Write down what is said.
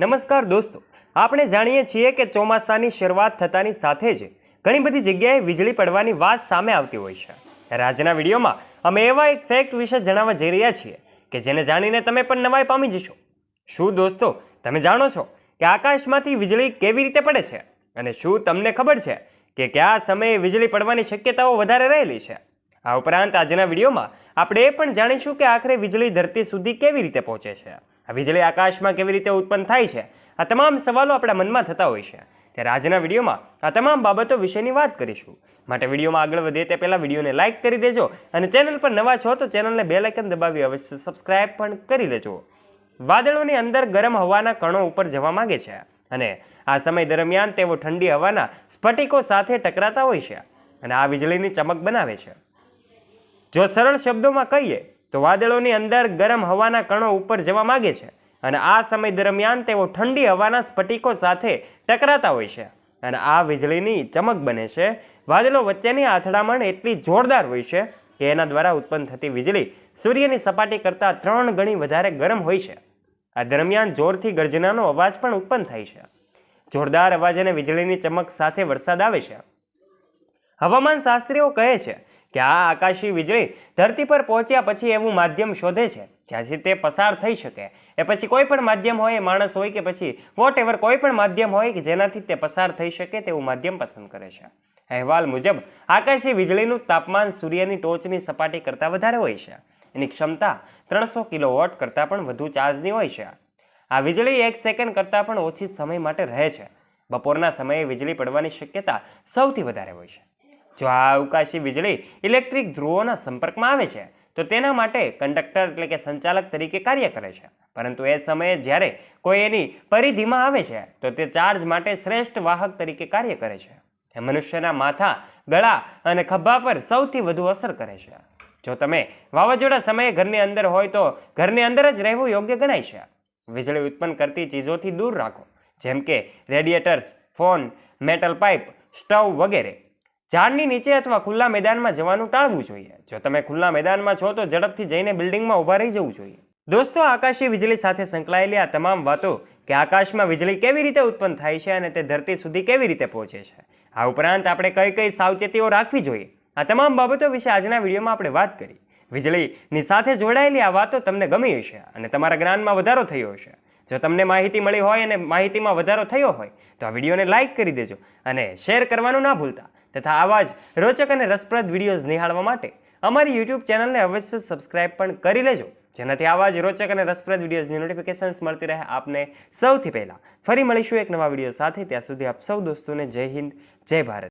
નમસ્કાર દોસ્તો, આપણે જાણીએ છીએ કે ચોમાસાની શરૂઆત થતાની સાથે જ ઘણી બધી જગ્યાએ વીજળી પડવાની વાત સામે આવતી હોય છે. આજના વિડીયોમાં અમે એવા એક ફેક્ટ વિશે જણાવવા જઈ રહ્યા છીએ કે જેને જાણીને તમે પણ નવાઈ પામી જશો. શું દોસ્તો, તમે જાણો છો કે આકાશમાંથી વીજળી કેવી રીતે પડે છે? અને શું તમને ખબર છે કે કયા સમયે વીજળી પડવાની શક્યતાઓ વધારે રહેલી છે? આ ઉપરાંત આજના વિડીયોમાં આપણે એ પણ જાણીશું કે આખરે વીજળી ધરતી સુધી કેવી રીતે પહોંચે છે. આ વીજળી આકાશમાં કેવી રીતે ઉત્પન્ન થાય છે? આ તમામ સવાલો આપણા મનમાં થતા હોય છે. ત્યારે આજના વિડીયોમાં આ તમામ બાબતો વિશેની વાત કરીશું. માટે વિડીયોમાં આગળ વધીએ તે પહેલાં વિડીયોને લાઇક કરી દેજો અને ચેનલ પર નવા છો તો ચેનલને બે લાઇકન દબાવી અવશ્ય સબસ્ક્રાઇબ પણ કરી લેજો. વાદળોની અંદર ગરમ હવાના કણો ઉપર જવા માંગે છે અને આ સમય દરમિયાન તેઓ ઠંડી હવાના સ્ફટિકો સાથે ટકરાતા હોય છે અને આ વીજળીની ચમક બનાવે છે. જો સરળ શબ્દોમાં કહીએ તો વાદળોની અંદર ગરમ હવાના કણો ઉપર જવા માગે છે અને આ સમય દરમિયાન તેઓ ઠંડી હવાના સ્ફટિકો સાથે ટકરાતા હોય છે. અને આ વીજળીની ચમક બને છે. વાદળો વચ્ચેની અથડામણ એટલી જોરદાર હોય છે કે એના દ્વારા ઉત્પન્ન થતી વીજળી સૂર્યની સપાટી કરતાં ત્રણ ગણી વધારે ગરમ હોય છે. આ દરમિયાન જોરથી ગર્જનાનો અવાજ પણ ઉત્પન્ન થાય છે. જોરદાર અવાજ અને વીજળીની ચમક સાથે વરસાદ આવે છે. હવામાન શાસ્ત્રીઓ કહે છે કે આ આકાશી વીજળી ધરતી પર પહોંચ્યા પછી એવું માધ્યમ શોધે છે. જ્યાંથી તે પસાર થઈ શકે. એ પછી કોઈ પણ માધ્યમ હોય એ માણસ હોય કે પછી વોટ એવર કોઈ પણ માધ્યમ હોય કે જેનાથી તે પસાર થઈ શકે તેવું માધ્યમ પસંદ કરે છે. અહેવાલ મુજબ, આકાશી વીજળીનું તાપમાન સૂર્યની ટોચની સપાટી કરતાં વધારે હોય છે. એની ક્ષમતા ત્રણસો કિલોવોટ કરતાં પણ વધુ ચાર્જની હોય છે. આ વીજળી એક સેકન્ડ કરતાં પણ ઓછી સમય માટે રહે છે. બપોરના સમયે વીજળી પડવાની શક્યતા સૌથી વધારે હોય છે. જો આ અવકાશી વીજળી ઇલેક્ટ્રિક ધ્રુવોના સંપર્કમાં આવે છે, તો તેના માટે કંડક્ટર એટલે કે સંચાલક તરીકે કાર્ય કરે છે. પરંતુ એ સમયે જ્યારે કોઈ એની પરિધિમાં આવે છે, તો તે ચાર્જ માટે શ્રેષ્ઠ વાહક તરીકે કાર્ય કરે છે. એ મનુષ્યના માથા, ગળા અને ખભા પર સૌથી વધુ અસર કરે છે. જો તમે વાવાઝોડા સમયે ઘરની અંદર હોય તો ઘરની અંદર જ રહેવું યોગ્ય ગણાય છે. વીજળી ઉત્પન્ન કરતી ચીજોથી દૂર રાખો, જેમ કે radiators, phone, metal pipe, stove વગેરે. ઝાડની નીચે અથવા ખુલ્લા મેદાનમાં જવાનું ટાળવું જોઈએ. જો તમે ખુલ્લા મેદાનમાં છો તો ઝડપથી જઈને બિલ્ડિંગમાં ઊભા રહી જવું જોઈએ. દોસ્તો, આકાશી વીજળી સાથે સંકળાયેલી આ તમામ વાતો કે આકાશમાં વીજળી કેવી રીતે ઉત્પન્ન થાય છે અને તે ધરતી સુધી કેવી રીતે પહોંચે છે, આ ઉપરાંત આપણે કઈ કઈ સાવચેતીઓ રાખવી જોઈએ, આ તમામ બાબતો વિશે આજના વિડીયોમાં આપણે વાત કરી. વીજળીની સાથે જોડાયેલી આ વાતો તમને ગમી હશે અને તમારા જ્ઞાનમાં વધારો થયો હશે. જો તમને માહિતી મળી હોય અને માહિતીમાં વધારો થયો હોય તો આ વિડીયોને લાઇક કરી દેજો અને શેર કરવાનું ના ભૂલતા. તથા આવા જ રોચક અને રસપ્રદ વિડીયોઝ નિહાળવા માટે અમારી યુટ્યુબ ચેનલને અવશ્ય સબસ્ક્રાઇબ પણ કરી લેજો. જેનાથી આવા જ રોચક અને રસપ્રદ વિડીયોઝની નોટિફિકેશન્સ મળતી રહે આપને સૌથી પહેલાં. ફરી મળીશું એક નવા વીડિયો સાથે. ત્યાં સુધી આપ સૌ દોસ્તોને જય હિન્દ, જય ભારત.